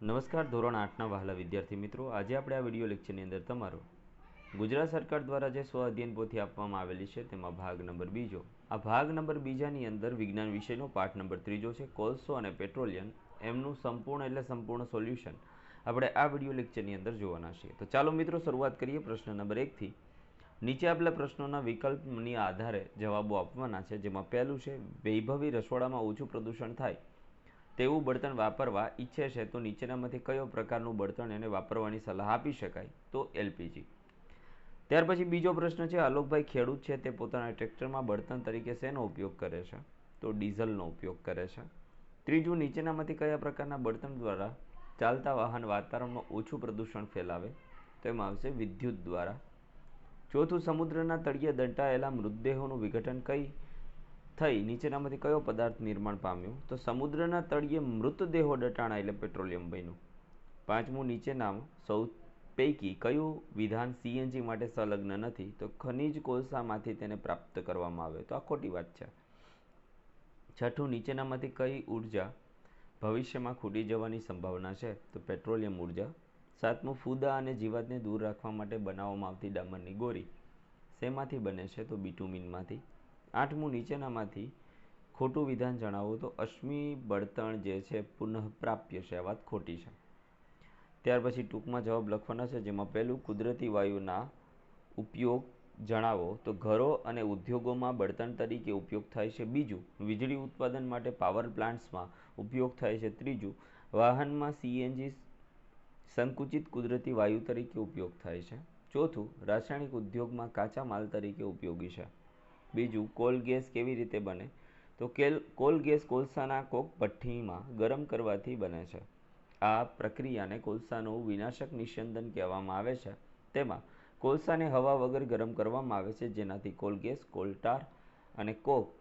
નમસ્કાર, ધોરણ આઠના વહાલા વિદ્યાર્થી મિત્રો. આજે આપણે આ વીડિયો લેક્ચરની અંદર તમારો ગુજરાત સરકાર દ્વારા જે સ્વ અધ્યયન પોથી આપવામાં આવેલી છે, તેમાં ભાગ નંબર બીજો. આ ભાગ નંબર બીજાની અંદર વિજ્ઞાન વિષયનો પાઠ નંબર ત્રીજો છે, કોલસો અને પેટ્રોલિયમ એમનું સંપૂર્ણ એટલે સંપૂર્ણ સોલ્યુશન આપણે આ વીડિયો લેક્ચરની અંદર જોવાના છીએ તો ચાલો મિત્રો શરૂઆત કરીએ પ્રશ્ન નંબર એકથી. નીચે આપેલા પ્રશ્નોના વિકલ્પની આધારે જવાબો આપવાના છે, જેમાં પહેલું છે, વૈભવી રસોડામાં ઓછું પ્રદૂષણ થાય. તેવું બળતણ વાપરવા ઈચ્છે છે તો નીચેનામાંથી કયો પ્રકારનું બળતણ એને વાપરવાની સલાહ આપી શકાય? તો એલપીજી. ત્યાર પછી બીજો પ્રશ્ન છે આલોકભાઈ ખેડૂત છે, તે પોતાના ટ્રેક્ટરમાં બળતણ તરીકે શેનો ઉપયોગ કરે છે? તો ડીઝલનો ઉપયોગ કરે છે. ત્રીજું, નીચેનામાંથી કયા પ્રકારના બળતણ દ્વારા ચાલતા વાહન વાતાવરણમાં ઓછું પ્રદૂષણ ફેલાવે? તો એમાં આવશે વિદ્યુત દ્વારા. ચોથું, સમુદ્રના તળિયે દંટાયેલા મૃતદેહોનું વિઘટન કઈ થઈ નીચેનામાંથી કયો પદાર્થ નિર્માણ પામ્યું? તો સમુદ્રના તળિયે મૃતદેહો દટાણા એટલે પેટ્રોલિયમ બન્યું. પાંચમું નીચેના સૌ, પૈકી કયું વિધાન સીએનજી માટે સંલગ્ન નથી? તો ખનિજ કોલસામાંથી તેને પ્રાપ્ત કરવામાં આવે તો આ ખોટી વાત છે. છઠ્ઠું નીચેનામાંથી કઈ ઊર્જા ભવિષ્યમાં ખૂટી જવાની સંભાવના છે? તો પેટ્રોલિયમ ઊર્જા. સાતમું, ફૂદા અને જીવાતને દૂર રાખવા માટે બનાવવામાં આવતી ડામરની ગોરી શેમાંથી બને છે? તો બીટુમિનમાંથી. આઠમું નીચેનામાંથી ખોટું વિધાન જણાવો તો અશ્મી બળતણ જે છે પુનઃપ્રાપ્ય છે, આ વાત ખોટી છે. ત્યાર પછી ટૂંકમાં જવાબ લખવાના છે, જેમાં પહેલું કુદરતી વાયુના ઉપયોગ જણાવો તો ઘરો અને ઉદ્યોગોમાં બળતણ તરીકે ઉપયોગ થાય છે. બીજું, વીજળી ઉત્પાદન માટે પાવર પ્લાન્ટ્સમાં ઉપયોગ થાય છે. ત્રીજું, વાહનમાં સીએનજી સંકુચિત કુદરતી વાયુ તરીકે ઉપયોગ થાય છે. ચોથું, રાસાયણિક ઉદ્યોગમાં કાચા માલ તરીકે ઉપયોગી છે. બીજું, કોલ ગેસ કેવી રીતે બને? તો કેલ, કોલ ગેસ કોલસાના કોક ભઠ્ઠીમાં ગરમ કરવાથી બને છે. આ પ્રક્રિયાને કોલસાનું વિનાશક નિસ્યંદન કહેવામાં આવે છે. તેમાં કોલસાને હવા વગર ગરમ કરવામાં આવે છે, જેનાથી કોલ ગેસ કોલટાર અને કોક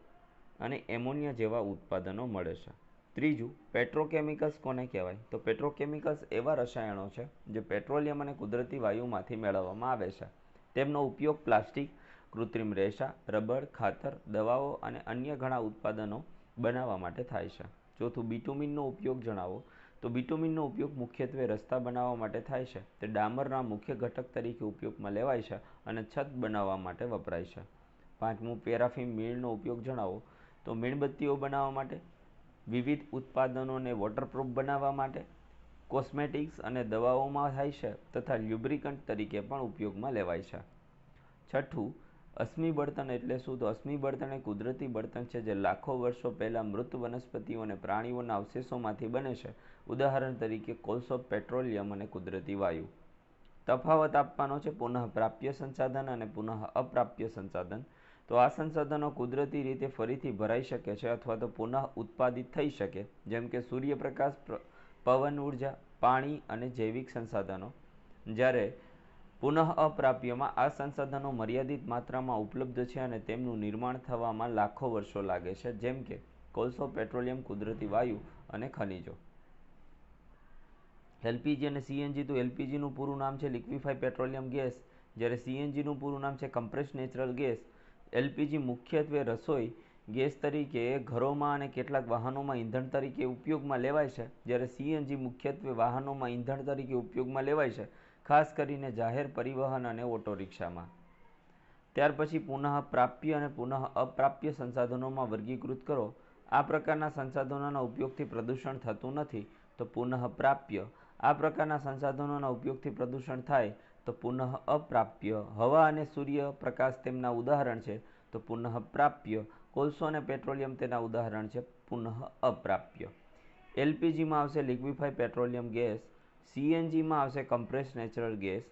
અને એમોનિયા જેવા ઉત્પાદનો મળે છે. ત્રીજું, પેટ્રોકેમિકલ્સ કોને કહેવાય? તો પેટ્રોકેમિકલ્સ એવા રસાયણો છે, જે પેટ્રોલિયમ અને કુદરતી વાયુમાંથી મેળવવામાં આવે છે. તેમનો ઉપયોગ પ્લાસ્ટિક કૃત્રિમ રેસા રબર, ખાતર, દવાઓ અને અન્ય ઘણા ઉત્પાદનો બનાવવા માટે થાય છે. ચોથું, બિટુમિનનો ઉપયોગ જણાવો. તો બિટુમિનનો ઉપયોગ મુખ્યત્વે રસ્તા બનાવવા માટે થાય છે. તે ડામરના મુખ્ય ઘટક તરીકે ઉપયોગમાં લેવાય છે અને છત બનાવવા માટે વપરાય છે. પાંચમું, પેરાફિન મીણનો ઉપયોગ જણાવો. તો મીણબત્તીઓ બનાવવા માટે, વિવિધ ઉત્પાદનોને વોટરપ્રૂફ બનાવવા માટે કોસ્મેટિક્સ અને દવાઓમાં થાય છે તથા લ્યુબ્રિકન્ટ તરીકે પણ ઉપયોગમાં લેવાય છે. છઠ્ઠું અશ્મિ બળતણ એટલે શું? તો અશ્મિ બળતણ એ કુદરતી બળતણ છે જે લાખો વર્ષો પહેલાં મૃત વનસ્પતિઓ અને પ્રાણીઓના અવશેષોમાંથી બને છે. ઉદાહરણ તરીકે, કોલસો પેટ્રોલિયમ અને કુદરતી વાયુ. તફાવત આપવાનો છે પુનઃ પ્રાપ્ય સંસાધન અને પુનઃ અપ્રાપ્ય સંસાધન. તો આ સંસાધનો કુદરતી રીતે ફરીથી ભરાઈ શકે છે અથવા તો પુનઃ ઉત્પાદિત થઈ શકે. જેમ કે સૂર્યપ્રકાશ પવન ઊર્જા, પાણી અને જૈવિક સંસાધનો. જ્યારે પુનઃ અપ્રાપ્યમાં આ સંસાધનો મર્યાદિત માત્રામાં ઉપલબ્ધ છે અને તેમનું નિર્માણ થવામાં લાખો વર્ષો લાગે છે, જેમ કે કોલસો, પેટ્રોલિયમ, કુદરતી વાયુ અને ખનિજો. એલપીજી અને સીએનજી તો એલપીજીનું પૂરું નામ છે લિક્વિફાઈ પેટ્રોલિયમ ગેસ. જ્યારે સીએનજીનું પૂરું નામ છે કમ્પ્રેસ નેચરલ ગેસ. એલપીજી મુખ્યત્વે રસોઈ ગેસ તરીકે ઘરોમાં અને કેટલાક વાહનોમાં ઈંધણ તરીકે ઉપયોગમાં લેવાય છે. જ્યારે સીએનજી મુખ્યત્વે વાહનોમાં ઈંધણ તરીકે ઉપયોગમાં લેવાય છે. ખાસ કરીને જાહેર પરિવહન અને ઓટો રિક્ષામાં. ત્યાર પછી પુનઃ પ્રાપ્ય અને પુનઃ અપ્રાપ્ય સંસાધનોમાં વર્ગીકૃત કરો. આ પ્રકારના સંસાધનોના ઉપયોગથી પ્રદૂષણ થતું નથી, તો પુનઃ પ્રાપ્ય. આ પ્રકારના સંસાધનોના ઉપયોગથી પ્રદૂષણ થાય, તો પુનઃ અપ્રાપ્ય. હવા અને સૂર્ય પ્રકાશ તેમના ઉદાહરણ છે, તો પુનઃ પ્રાપ્ય. કોલસો અને પેટ્રોલિયમ તેના ઉદાહરણ છે, પુનઃ અપ્રાપ્ય. એલપીજીમાં આવશે લિક્વિફાઈ પેટ્રોલિયમ ગેસ. સીએનજીમાં આવશે કમ્પ્રેસ નેચરલ ગેસ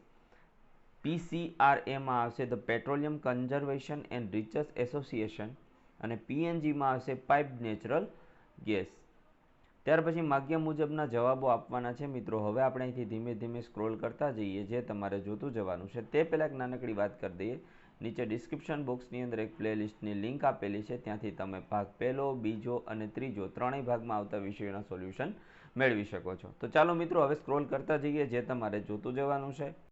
પીસીઆરએમાં આવશે the petroleum conservation and research association અને પીએનજીમાં આવશે પાઇપ નેચરલ ગેસ ત્યાર પછી માગ્ય મુજબના જવાબો આપવાના છે મિત્રો. હવે આપણે અહીંથી ધીમે ધીમે સ્ક્રોલ કરતા જઈએ, જે તમારે જોતું જવાનું છે. તે પહેલાં એક નાનકડી વાત કરી દઈએ. નીચે ડિસ્ક્રિપ્શન બોક્સની અંદર એક પ્લેલિસ્ટની લિંક આપેલી છે. ત્યાંથી તમે ભાગ પહેલો, બીજો અને ત્રીજો ત્રણેય ભાગમાં આવતા વિષયોના સોલ્યુશન મેળવી શકો છો. તો ચાલો મિત્રો, હવે સ્ક્રોલ કરતા જઈએ, જે તમારે જોતું જવાનું છે.